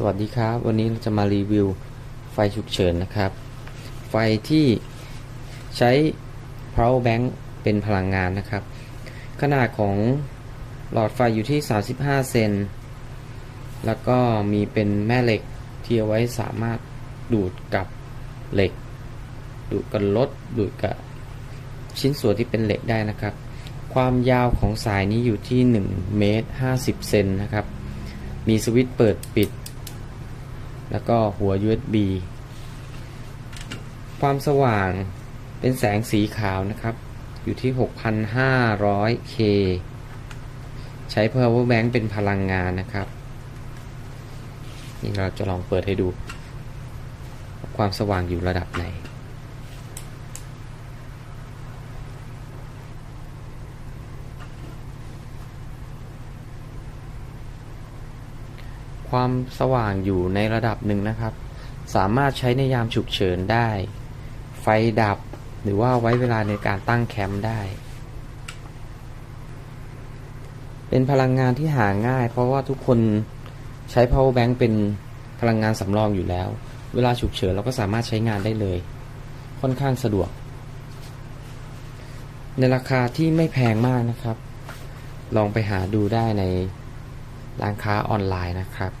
สวัสดีครับ วันนี้เราจะมารีวิวไฟฉุกเฉินนะครับ ไฟที่ใช้ power bank เป็นพลังงานนะครับ ขนาดของหลอดไฟอยู่ที่ 35 เซน แล้วก็มีเป็นแม่เหล็กที่เอาไว้สามารถดูดกับเหล็ก ดูดกับรถดูดกับชิ้นส่วนที่เป็นเหล็กได้นะครับ ความยาวของสายนี้อยู่ที่ 1 เมตร 50 เซนนะครับมีสวิตช์เปิดปิด แล้วก็หัว USB ความสว่างเป็นแสงสีขาวนะครับ อยู่ที่ 6,500K ใช้ power bank เป็นพลังงานนะครับ นี่เราจะลองเปิดให้ดู ความสว่างอยู่ระดับไหน ความสว่างอยู่ในระดับหนึ่งนะครับ สามารถใช้ในยามฉุกเฉินได้ ไฟดับหรือว่าไว้เวลาในการตั้งแคมป์ได้ เป็นพลังงานที่หาง่าย เพราะว่าทุกคนใช้ power bank เป็นพลังงานสำรองอยู่แล้ว เวลาฉุกเฉินเราก็สามารถใช้งานได้เลย ค่อนข้างสะดวก ในราคาที่ไม่แพงมากนะครับ ลองไปหาดูได้ใน ร้านค้าออนไลน์นะครับ